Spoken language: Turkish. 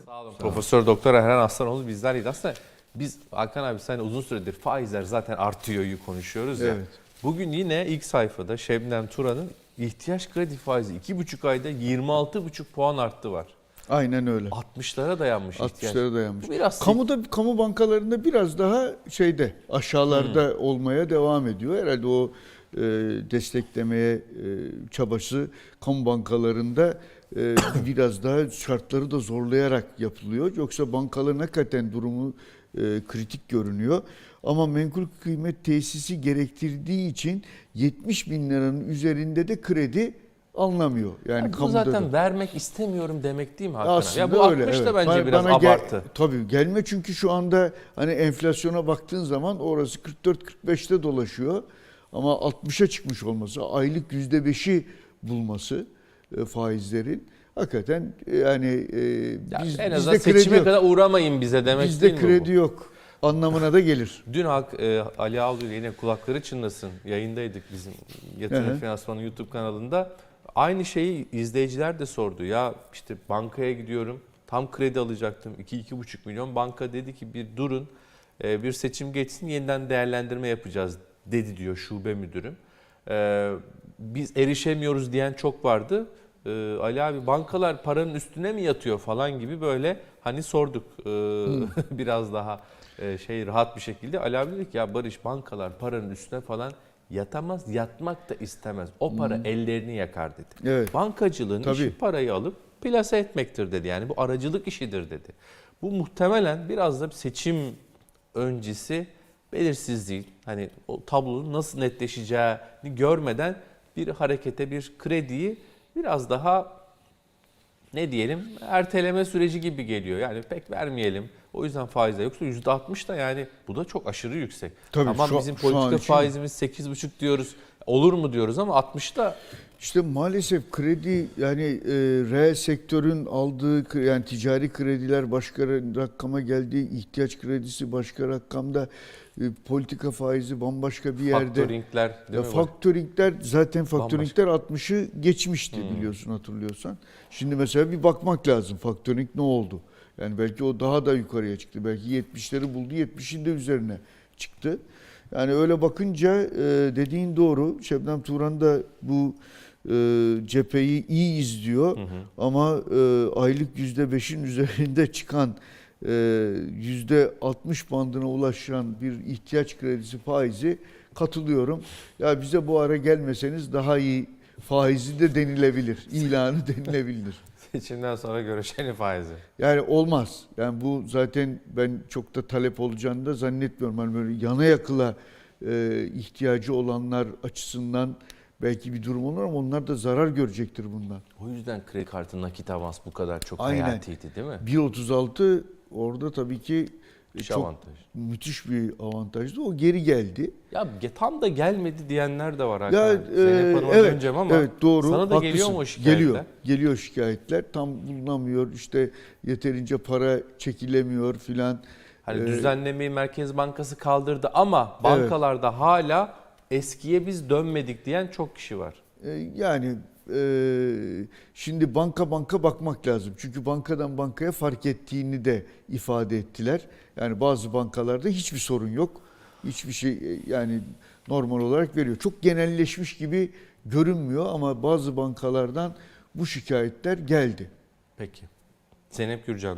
Sağ olun. Profesör Doktor Erhan Aslanoğlu bizlerleydi. Aslında biz Hakan abi sen uzun süredir faizler zaten artıyor'yu konuşuyoruz ya. Evet. Bugün yine ilk sayfada Şebnem Turan'ın ihtiyaç kredi faizi 2,5 ayda 26,5 puan arttı var. Aynen öyle. 60'lara dayanmış ihtiyaç. 60'lara dayanmış. Bu biraz Kamuda kamu bankalarında biraz daha şeyde aşağılarda Hmm. olmaya devam ediyor. Herhalde o e, desteklemeye e, çabası kamu bankalarında e, biraz daha şartları da zorlayarak yapılıyor. Yoksa bankaların hakikaten durumu e, kritik görünüyor. Ama menkul kıymet tesisi gerektirdiği için 70 bin liranın üzerinde de kredi alınamıyor. Yani Ya bu kamuda da. zaten vermek istemiyorum demek değil mi abi? Aslında Ya bu öyle, 60 da evet. bence Bana- biraz bana gel- abartı. tabii gelme çünkü şu anda hani enflasyona baktığın zaman orası 44-45'te dolaşıyor. Ama 60'a çıkmış olması, aylık %5'i bulması e, faizlerin hakikaten e, yani e, Ya biz, en bizde azından kredi seçime yok. kadar uğramayın bize demek Bizde değil mi kredi bu? yok anlamına da gelir. Dün Halk, e, Ali ile yine kulakları çınlasın yayındaydık bizim Yatırım. Finansmanı YouTube kanalında. Aynı şeyi izleyiciler de sordu. Ya işte bankaya gidiyorum tam kredi alacaktım 2-2,5 milyon. Banka dedi ki bir durun e, bir seçim geçsin yeniden değerlendirme yapacağız dedi diyor şube müdürüm. E, Biz erişemiyoruz diyen çok vardı. E, Ali abi bankalar paranın üstüne mi yatıyor falan gibi böyle hani sorduk e, biraz daha şey rahat bir şekilde. Ali abi dedi ki ya Barış bankalar paranın üstüne falan yatamaz, yatmak da istemez. O para ellerini yakar dedi. Evet. Bankacılığın Tabii. işi parayı alıp plase etmektir dedi. Yani bu aracılık işidir dedi. Bu muhtemelen biraz da seçim öncesi belirsizliği hani o tablonun nasıl netleşeceğini görmeden bir harekete bir krediyi biraz daha ne diyelim erteleme süreci gibi geliyor. Yani pek vermeyelim. O yüzden faizde yoksa %60 da yani bu da çok aşırı yüksek. Tabii tamam şu- bizim şu an politika için- faizimiz 8,5 diyoruz. Olur mu diyoruz ama 60 da İşte maalesef kredi yani e, reel sektörün aldığı yani ticari krediler başka rakama geldiği ihtiyaç kredisi başka rakamda e, politika faizi bambaşka bir yerde. faktöringler değil Ya mi? faktöringler zaten faktöringler 60'ı geçmişti Hmm. biliyorsun hatırlıyorsan. Şimdi mesela bir bakmak lazım faktöring ne oldu? Yani belki o daha da yukarıya çıktı. Belki 70'leri buldu 70'in de üzerine çıktı. Yani öyle bakınca e, dediğin doğru. Şebnem Turan da bu e, cepheyi iyi izliyor. Hı hı. Ama e, aylık %5'in üzerinde çıkan e, %60 bandına ulaşan bir ihtiyaç kredisi faizi katılıyorum. Ya bize bu ara gelmeseniz daha iyi faizi de denilebilir. ilanı denilebilir. Seçimden sonra görüşelim faizi. Yani olmaz. Yani bu zaten ben çok da talep olacağını da zannetmiyorum. Hani böyle yana yakıla e, ihtiyacı olanlar açısından belki bir durum olur ama onlar da zarar görecektir bundan. O yüzden kredi kartı nakit avans bu kadar çok Aynen. hayatiydi değil mi? 1.36 orada tabii ki İş çok avantajı. müthiş bir avantajdı. O geri geldi. Ya tam da gelmedi diyenler de var Ya Hakan. e, Zeynep Hanım'a evet, döneceğim ama evet doğru. sana da haklısın. geliyor mu şikayetler? Geliyor. Geliyor şikayetler. Tam bulunamıyor. işte yeterince para çekilemiyor filan. Hani Ee, düzenlemeyi Merkez Bankası kaldırdı ama bankalarda hala eskiye biz dönmedik diyen çok kişi var. E, Yani e, şimdi banka banka bakmak lazım. Çünkü bankadan bankaya fark ettiğini de ifade ettiler. Yani bazı bankalarda hiçbir sorun yok. Hiçbir şey e, yani normal olarak veriyor. Çok genelleşmiş gibi görünmüyor ama bazı bankalardan bu şikayetler geldi. Peki. Zeynep Gürcan